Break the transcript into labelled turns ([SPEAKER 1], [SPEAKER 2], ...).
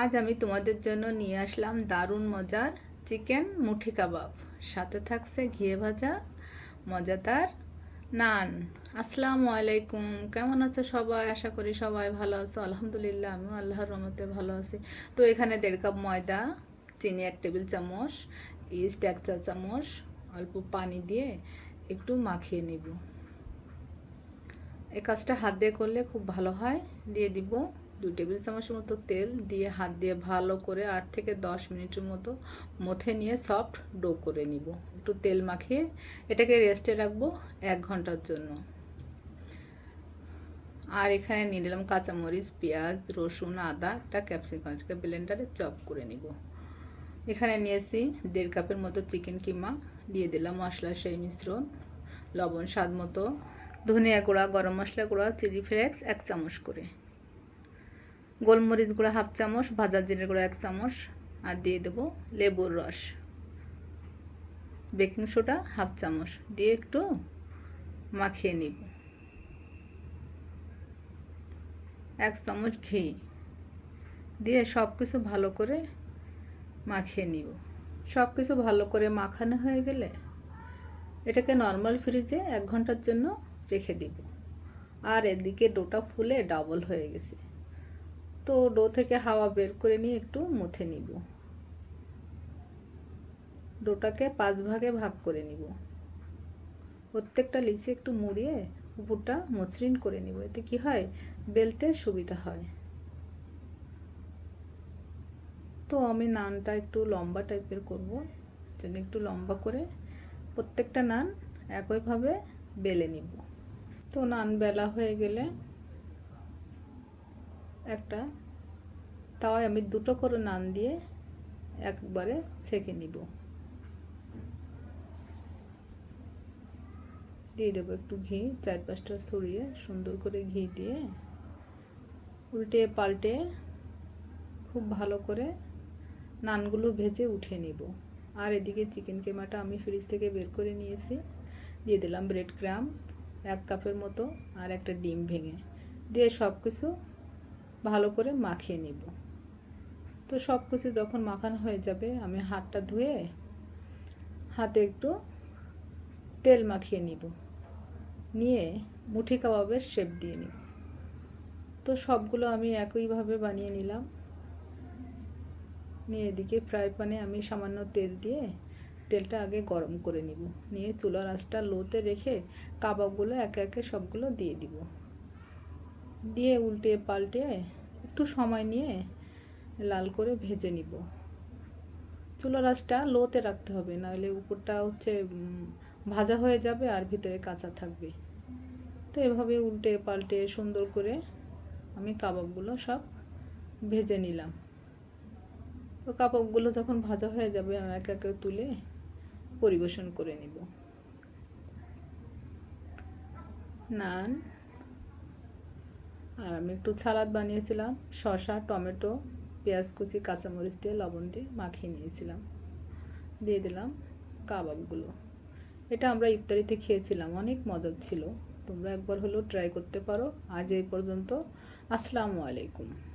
[SPEAKER 1] আজ আমি তোমাদের জন্য নিয়ে আসলাম দারুণ মজার চিকেন মুঠি কাবাব। সাথে থাকছে ঘিয়ে ভাজা, মজাদার নান। আসসালামু আলাইকুম। কেমন আছো সবাই? আশা করি সবাই ভালো আছো। আলহামদুলিল্লাহ, আমিও আল্লাহর রহমতে ভালো আছি। তো এখানে দেড় কাপ ময়দা, চিনি এক টেবিল চামচ, ইস্ট এক চা চামচ, অল্প পানি দিয়ে একটু মাখিয়ে নিব। এই কাজটা হাত দিয়ে করলে খুব ভালো হয়। দিয়ে দিব দুই টেবিল চামচের মতো তেল দিয়ে হাত দিয়ে ভালো করে আট থেকে দশ মিনিটের মতো মথে নিয়ে সফট ডো করে নিব। একটু তেল মাখিয়ে এটাকে রেস্টে রাখব এক ঘণ্টার জন্য। আর এখানে নিয়ে নিলাম কাঁচামরিচ, পেঁয়াজ, রসুন, আদা, একটা ক্যাপসিকাম এটাকে ব্লেন্ডারে চপ করে নিব। এখানে নিয়েছি দেড় কাপের মতো চিকেন কিমা, দিয়ে দিলাম মশলার সেই মিশ্রণ, লবণ স্বাদ মতো, ধনিয়া গুঁড়া, গরম মশলা গুঁড়া চিলি ফ্লেক্স এক চামচ করে। গোলমরিচ গুঁড়া হাফ চামচ, ভাজা জিরে গুঁড়া এক চামচ, আর দিয়ে দেবো লেবুর রস। বেকিং সোডা হাফ চামচ, দিয়ে একটু মাখিয়ে নিব। এক চামচ ঘি, দিয়ে সব কিছু ভালো করে মাখিয়ে নিব। সব কিছু ভালো করে মাখানো হয়ে গেলে এটাকে নর্মাল ফ্রিজে এক ঘণ্টার জন্য রেখে দিব। আর এদিকে ডোটা ফুলে ডাবল হয়ে গেছে। তো ডো থেকে হাওয়া বের করে নিয়ে একটু মুথে নিব। ডোটাকে পাঁচ ভাগে ভাগ করে নিব। প্রত্যেকটা লিচি একটু মুড়িয়ে উপরটা মসৃণ করে নিব, এতে কি হয়? বেলতে সুবিধা হয়। তো আমি নানটা একটু লম্বা টাইপের করব জন্য একটু লম্বা করে প্রত্যেকটা নান একইভাবে বেলে নিব। তো নান বেলা হয়ে গেলে একটা। তাওয়ায় আমি দুটো করে নান দিয়ে একবারে সেকে নিব। দিয়ে দেবো একটু ঘি, চার পাঁচটা ছড়িয়ে সুন্দর করে ঘি দিয়ে উল্টে পাল্টে খুব ভালো করে নানগুলো ভেজে উঠিয়ে নিব। আর এদিকে চিকেন কেমাটা আমি ফ্রিজ থেকে বের করে নিয়েছি। দিয়ে দিলাম ব্রেড ক্রাম এক কাপের মতো, আর একটা ডিম ভেঙে। দিয়ে সব কিছু ভালো করে মাখিয়ে নিব। তো সব কিছু যখন মাখানো হয়ে যাবে, আমি হাতটা ধুয়ে হাতে একটু তেল মাখিয়ে নিব। নিয়ে মুঠি কাবাবের শেপ দিয়ে নিব। তো সবগুলো আমি একইভাবে বানিয়ে নিলাম। নিয়ে এদিকে ফ্রাই প্যানে আমি সামান্য তেল দিয়ে তেলটা আগে গরম করে নিব। নিয়ে চুলার আঁচটা লোতে রেখে কাবাবগুলো একে একে সবগুলো দিয়ে দিব। দিয়ে উল্টে পাল্টে একটু সময় নিয়ে লাল করে ভেজে নিব। চুলার আঁচটা লোতে রাখতে হবে, নাহলে উপরটা হচ্ছে ভাজা হয়ে যাবে আর ভিতরে কাঁচা থাকবে। তো এভাবে উল্টে পাল্টে সুন্দর করে আমি কাবাবগুলো সব ভেজে নিলাম। তো কাবাবগুলো যখন ভাজা হয়ে যাবে, আমি এক একে তুলে পরিবেশন করে নিব। নান আর আমি একটু ছালাদ বানিয়েছিলাম, শসা, টমেটো, পেঁয়াজ কুচি, কাঁচামরিচ দিয়ে লবণ দিয়ে মাখিয়ে নিয়েছিলাম। দিয়ে দিলাম কাবাবগুলো। এটা আমরা ইফতারিতে খেয়েছিলাম, অনেক মজার ছিল। তোমরা একবার হলেও ট্রাই করতে পারো। আজ এই পর্যন্ত, আসসালামু আলাইকুম।